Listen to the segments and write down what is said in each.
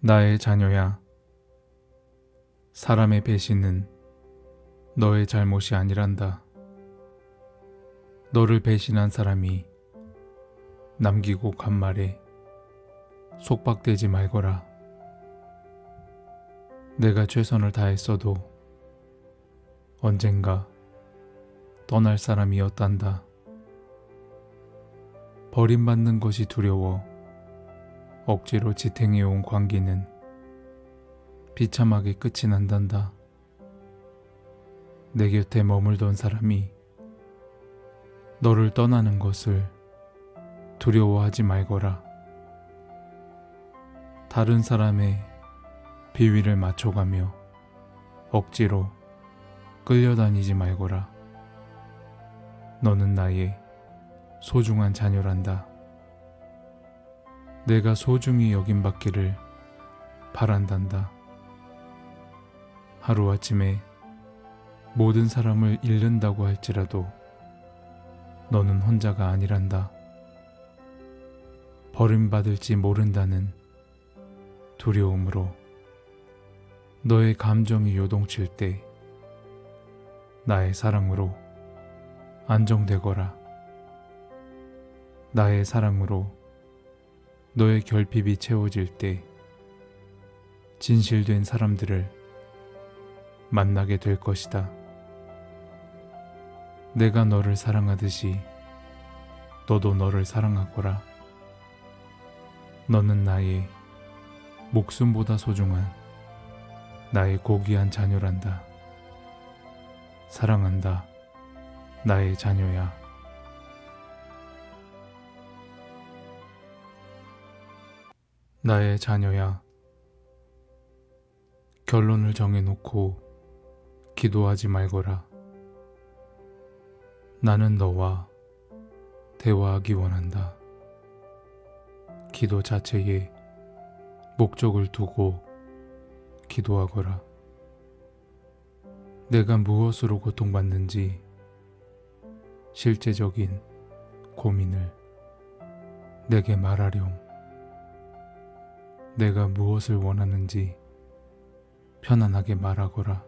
나의 자녀야. 사람의 배신은 너의 잘못이 아니란다. 너를 배신한 사람이 남기고 간 말에 속박되지 말거라. 내가 최선을 다했어도 언젠가 떠날 사람이었단다. 버림받는 것이 두려워 억지로 지탱해온 관계는 비참하게 끝이 난단다. 내 곁에 머물던 사람이 너를 떠나는 것을 두려워하지 말거라. 다른 사람의 비위를 맞춰가며 억지로 끌려다니지 말거라. 너는 나의 소중한 자녀란다. 내가 소중히 여김받기를 바란단다. 하루아침에 모든 사람을 잃는다고 할지라도 너는 혼자가 아니란다. 버림받을지 모른다는 두려움으로 너의 감정이 요동칠 때 나의 사랑으로 안정되거라. 나의 사랑으로 너의 결핍이 채워질 때 진실된 사람들을 만나게 될 것이다. 내가 너를 사랑하듯이 너도 너를 사랑하거라. 너는 나의 목숨보다 소중한 나의 고귀한 자녀란다. 사랑한다. 나의 자녀야. 나의 자녀야. 결론을 정해놓고 기도하지 말거라. 나는 너와 대화하기 원한다. 기도 자체에 목적을 두고 기도하거라. 내가 무엇으로 고통받는지 실제적인 고민을 내게 말하렴. 내가 무엇을 원하는지 편안하게 말하거라.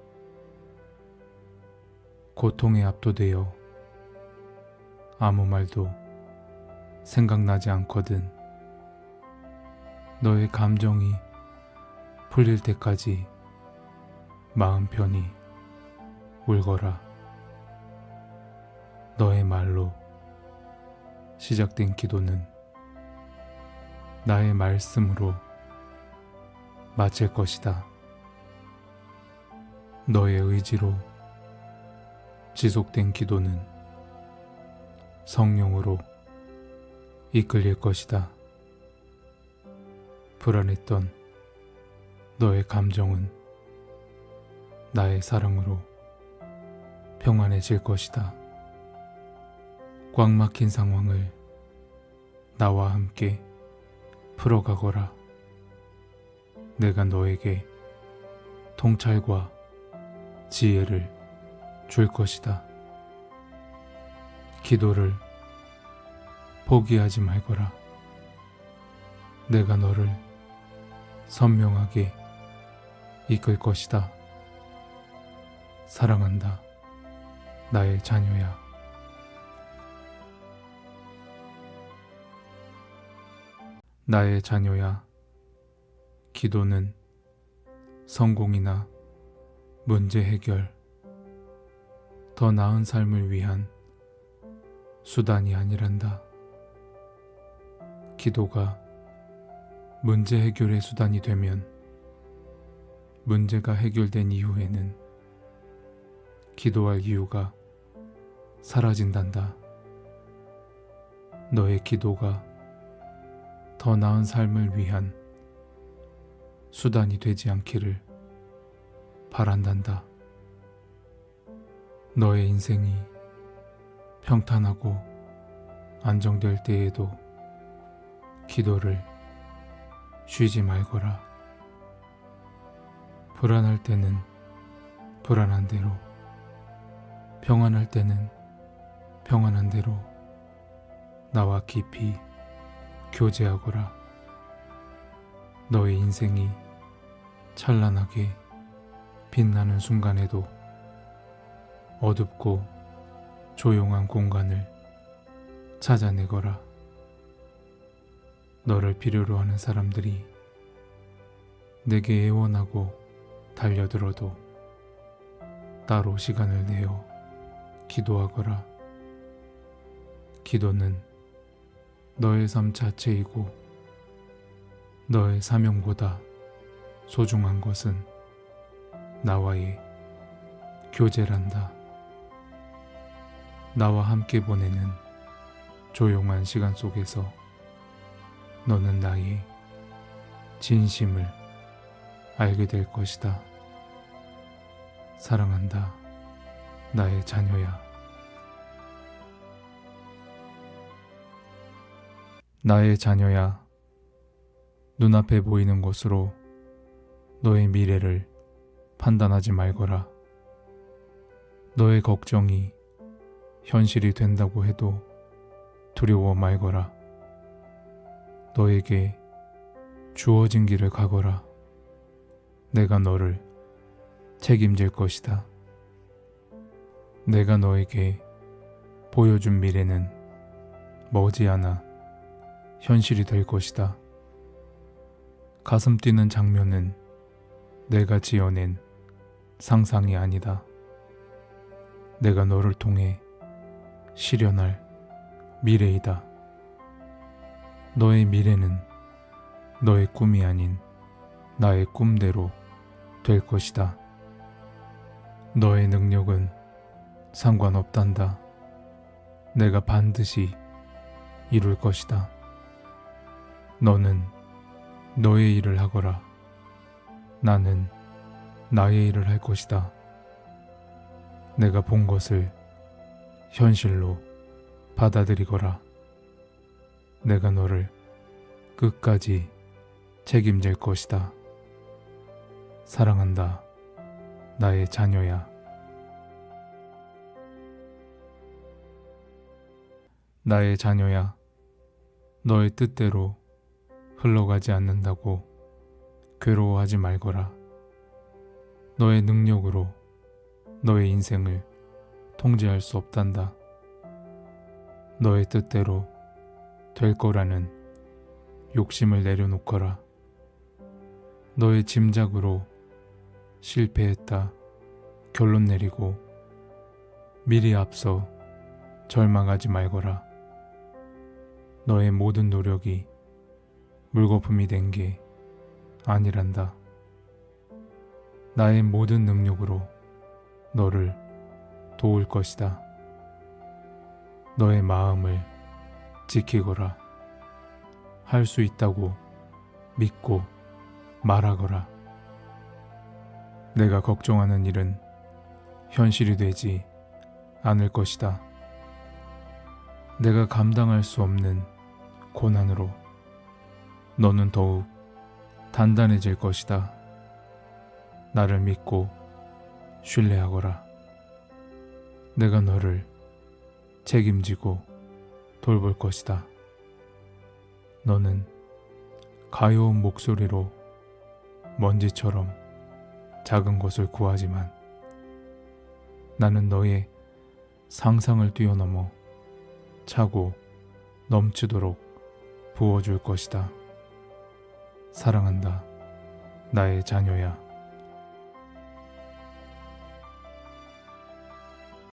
고통에 압도되어 아무 말도 생각나지 않거든. 너의 감정이 풀릴 때까지 마음 편히 울거라. 너의 말로 시작된 기도는 나의 말씀으로 마칠 것이다. 너의 의지로 지속된 기도는 성령으로 이끌릴 것이다. 불안했던 너의 감정은 나의 사랑으로 평안해질 것이다. 꽉 막힌 상황을 나와 함께 풀어가거라. 내가 너에게 통찰과 지혜를 줄 것이다. 기도를 포기하지 말거라. 내가 너를 선명하게 이끌 것이다. 사랑한다. 나의 자녀야. 나의 자녀야. 기도는 성공이나 문제 해결, 더 나은 삶을 위한 수단이 아니란다. 기도가 문제 해결의 수단이 되면 문제가 해결된 이후에는 기도할 이유가 사라진단다. 너의 기도가 더 나은 삶을 위한 수단이 되지 않기를 바란단다. 너의 인생이 평탄하고 안정될 때에도 기도를 쉬지 말거라. 불안할 때는 불안한 대로, 평안할 때는 평안한 대로 나와 깊이 교제하거라. 너의 인생이 찬란하게 빛나는 순간에도 어둡고 조용한 공간을 찾아내거라. 너를 필요로 하는 사람들이 내게 애원하고 달려들어도 따로 시간을 내어 기도하거라. 기도는 너의 삶 자체이고 너의 사명보다 소중한 것은 나와의 교제란다. 나와 함께 보내는 조용한 시간 속에서 너는 나의 진심을 알게 될 것이다. 사랑한다. 나의 자녀야. 나의 자녀야. 눈앞에 보이는 것으로 너의 미래를 판단하지 말거라. 너의 걱정이 현실이 된다고 해도 두려워 말거라. 너에게 주어진 길을 가거라. 내가 너를 책임질 것이다. 내가 너에게 보여준 미래는 머지않아 현실이 될 것이다. 가슴 뛰는 장면은 내가 지어낸 상상이 아니다. 내가 너를 통해 실현할 미래이다. 너의 미래는 너의 꿈이 아닌 나의 꿈대로 될 것이다. 너의 능력은 상관없단다. 내가 반드시 이룰 것이다. 너는 너의 일을 하거라. 나는 나의 일을 할 것이다. 내가 본 것을 현실로 받아들이거라. 내가 너를 끝까지 책임질 것이다. 사랑한다. 나의 자녀야. 나의 자녀야. 너의 뜻대로 흘러가지 않는다고 괴로워하지 말거라. 너의 능력으로 너의 인생을 통제할 수 없단다. 너의 뜻대로 될 거라는 욕심을 내려놓거라. 너의 짐작으로 실패했다. 결론 내리고 미리 앞서 절망하지 말거라. 너의 모든 노력이 물거품이 된 게 아니란다. 나의 모든 능력으로 너를 도울 것이다. 너의 마음을 지키거라. 할 수 있다고 믿고 말하거라. 내가 걱정하는 일은 현실이 되지 않을 것이다. 내가 감당할 수 없는 고난으로 너는 더욱 단단해질 것이다. 나를 믿고 신뢰하거라. 내가 너를 책임지고 돌볼 것이다. 너는 가여운 목소리로 먼지처럼 작은 것을 구하지만 나는 너의 상상을 뛰어넘어 차고 넘치도록 부어줄 것이다. 사랑한다. 나의 자녀야.